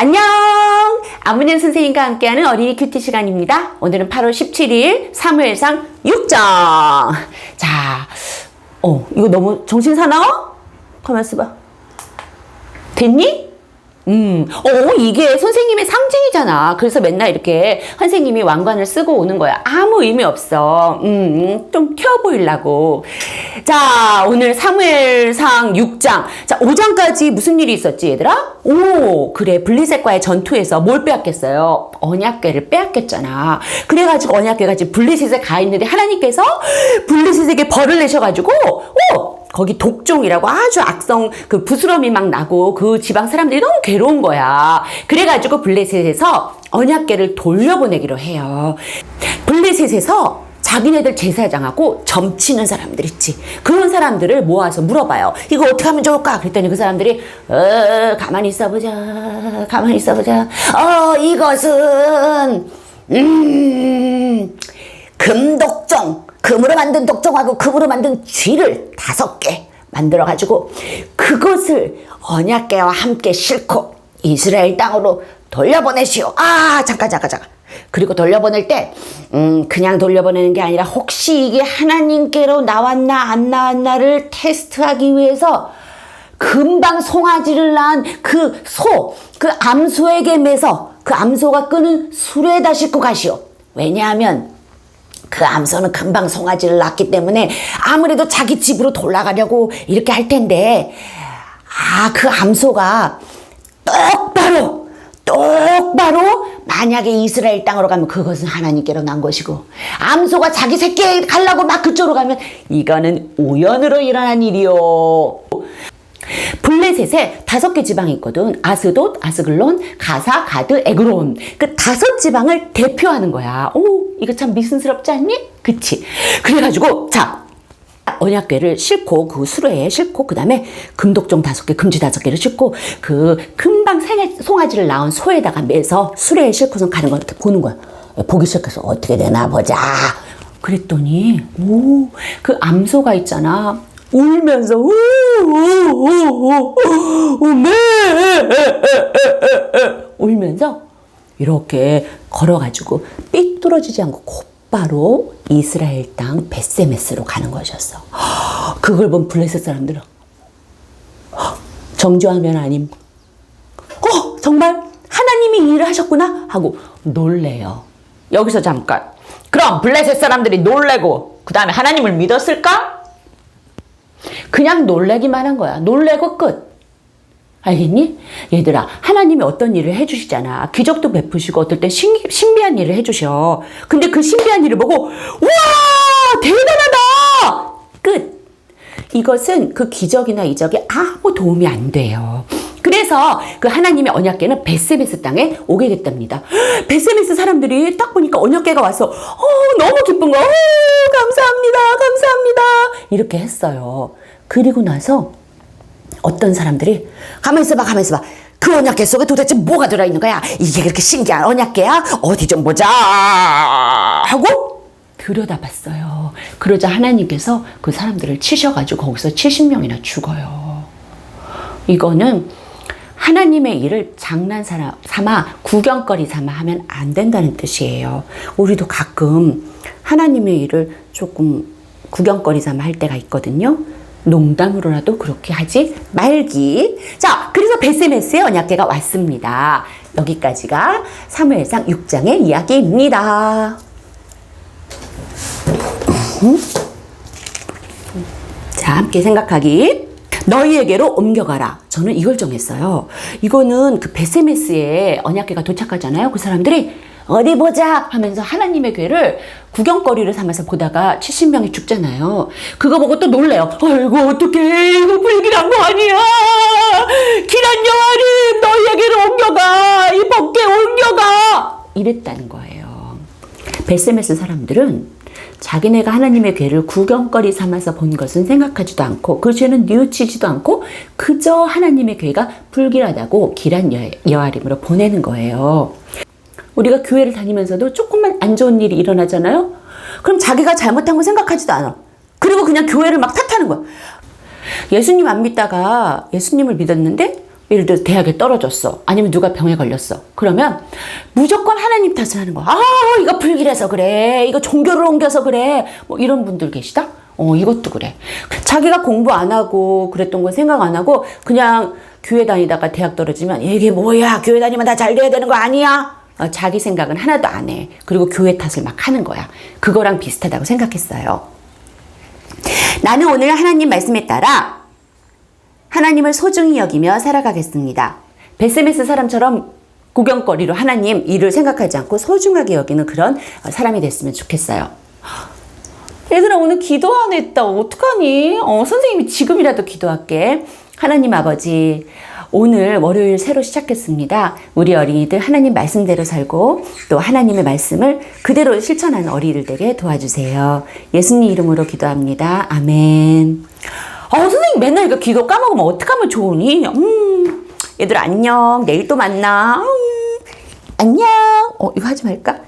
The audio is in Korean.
안녕! 아문현 선생님과 함께하는 어린이 큐티 시간입니다. 오늘은 8월 17일 사무엘상 6장. 자, 어, 이거 너무 정신 사나워? 가만 있어 봐. 됐니? 음, 어, 이게 선생님의 상징이잖아. 그래서 맨날 이렇게 선생님이 왕관을 쓰고 오는 거야. 아무 의미 없어. 음, 좀 튀어 보이려고. 자, 오늘 사무엘상 6장. 자, 5장까지 무슨 일이 있었지, 얘들아? 오, 그래. 블리셋과의 전투에서 뭘 빼앗겼어요? 언약궤를 빼앗겼잖아. 그래가지고 언약궤가 지금 블리셋에 가 있는데 하나님께서 블리셋에게 벌을 내셔가지고, 오! 거기 독종이라고 아주 악성 그 부스럼이 막 나고 그 지방 사람들이 너무 괴로운 거야. 그래가지고 블레셋에서 언약계를 돌려보내기로 해요. 블레셋에서 자기네들 제사장하고 점치는 사람들 있지. 그런 사람들을 모아서 물어봐요. 이거 어떻게 하면 좋을까? 그랬더니 그 사람들이, 어, 가만히 있어보자. 가만히 있어보자. 어, 이것은, 음, 금독종. 금으로 만든 독종하고 금으로 만든 쥐를 다섯 개 만들어가지고 그것을 언약계와 함께 싣고 이스라엘 땅으로 돌려보내시오. 아, 잠깐, 잠깐, 잠깐. 그리고 돌려보낼 때, 음, 그냥 돌려보내는 게 아니라 혹시 이게 하나님께로 나왔나 안 나왔나를 테스트하기 위해서 금방 송아지를 낳은 그 소, 그 암소에게 매서 그 암소가 끄는 수레에다 싣고 가시오. 왜냐하면 그 암소는 금방 송아지를 낳기 때문에 아무래도 자기 집으로 돌아가려고 이렇게 할 텐데, 아, 그 암소가 똑바로, 똑바로 만약에 이스라엘 땅으로 가면 그것은 하나님께로 난 것이고, 암소가 자기 새끼 가려고 막 그쪽으로 가면 이거는 우연으로 일어난 일이요. 블레셋에 다섯 개 지방이 있거든. 아스돗, 아스글론, 가사, 가드, 에그론. 그 다섯 지방을 대표하는 거야. 오, 이거 참 미순스럽지 않니? 그치? 그래가지고, 자, 언약궤를 싣고 그 수레에 싣고 그 다음에 금독종 다섯 개, 금지 다섯 개를 싣고 그 금방 생애, 송아지를 낳은 소에다가 매서 수레에 싣고서 가는 걸 보는 거야. 보기 시작해서 어떻게 되나 보자. 그랬더니 오, 그 암소가 있잖아. 울면서 우우우우우메 울면서 이렇게 걸어가지고 삐뚤어지지 않고 곧바로 이스라엘 땅 베세메스로 가는 것이었어. 그걸 본 블레셋 사람들은 정조하면 아님. 어 정말 하나님이 일을 하셨구나 하고 놀래요. 여기서 잠깐. 그럼 블레셋 사람들이 놀래고 그 다음에 하나님을 믿었을까? 그냥 놀래기만 한 거야. 놀래고 끝. 알겠니? 얘들아, 하나님이 어떤 일을 해주시잖아. 기적도 베푸시고, 어떨 때 신, 신비한 일을 해주셔. 근데 그 신비한 일을 보고, 와! 대단하다! 끝. 이것은 그 기적이나 이적이 아무 도움이 안 돼요. 그래서 그 하나님의 언약계는 베세메스 땅에 오게 됐답니다. 베세메스 사람들이 딱 보니까 언약계가 와서 어, 너무 기쁜 거. 어, 감사합니다. 감사합니다. 이렇게 했어요. 그리고 나서 어떤 사람들이 가만히 있어봐 가만히 있어봐. 그 언약계 속에 도대체 뭐가 들어있는 거야? 이게 그렇게 신기한 언약계야? 어디 좀 보자. 하고 들여다봤어요. 그러자 하나님께서 그 사람들을 치셔가지고 거기서 70명이나 죽어요. 이거는 하나님의 일을 장난 삼아 구경거리 삼아 하면 안 된다는 뜻이에요. 우리도 가끔 하나님의 일을 조금 구경거리 삼아 할 때가 있거든요 농담으로라도 그렇게 하지 말기. 자, 그래서 베세메스의 언약계가 왔습니다. 여기까지가 사무엘상 6장의 이야기입니다. 자, 함께 생각하기. 너희에게로 옮겨가라. 저는 이걸 정했어요. 이거는 그 베세메스의 언약계가 도착하잖아요. 그 사람들이 어디 보자 하면서 하나님의 괴를 구경거리를 삼아서 보다가 70명이 죽잖아요. 그거 보고 또 놀래요. 아이고 어떡해 이거 불길한 거 아니야. 기란 여아를 너희에게로 옮겨가 이 법계 옮겨가 이랬다는 거예요. 베세메스 사람들은 자기네가 하나님의 괴를 구경거리 삼아서 본 것은 생각하지도 않고 그 죄는 뉘우치지도 않고 그저 하나님의 괴가 불길하다고 기란 여아림으로 보내는 거예요. 우리가 교회를 다니면서도 조금만 안 좋은 일이 일어나잖아요? 그럼 자기가 잘못한 거 생각하지도 않아. 그리고 그냥 교회를 막 탓하는 거야. 예수님 안 믿다가 예수님을 믿었는데 예를 들어 대학에 떨어졌어. 아니면 누가 병에 걸렸어. 그러면 무조건 하나님 탓을 하는 거야. 아, 이거 불길해서 그래. 이거 종교를 옮겨서 그래. 뭐 이런 분들 계시다? 어, 이것도 그래. 자기가 공부 안 하고 그랬던 거 생각 안 하고 그냥 교회 다니다가 대학 떨어지면 이게 뭐야. 교회 다니면 다 잘 돼야 되는 거 아니야? 어, 자기 생각은 하나도 안 해. 그리고 교회 탓을 막 하는 거야. 그거랑 비슷하다고 생각했어요. 나는 오늘 하나님 말씀에 따라 하나님을 소중히 여기며 살아가겠습니다. 베세메스 사람처럼 구경거리로 하나님 일을 생각하지 않고 소중하게 여기는 그런 사람이 됐으면 좋겠어요. 얘들아 오늘 기도 안 했다. 어떡하니? 어, 선생님이 지금이라도 기도할게. 하나님 아버지, 오늘 월요일 새로 시작했습니다. 우리 어린이들 하나님 말씀대로 살고 또 하나님의 말씀을 그대로 실천하는 어린이들 되게 도와주세요. 예수님 이름으로 기도합니다. 아멘. 어, 선생님 맨날 이거 기도 까먹으면 어떡하면 좋으니? 음, 얘들 안녕. 내일 또 만나. 음, 안녕. 어, 이거 하지 말까?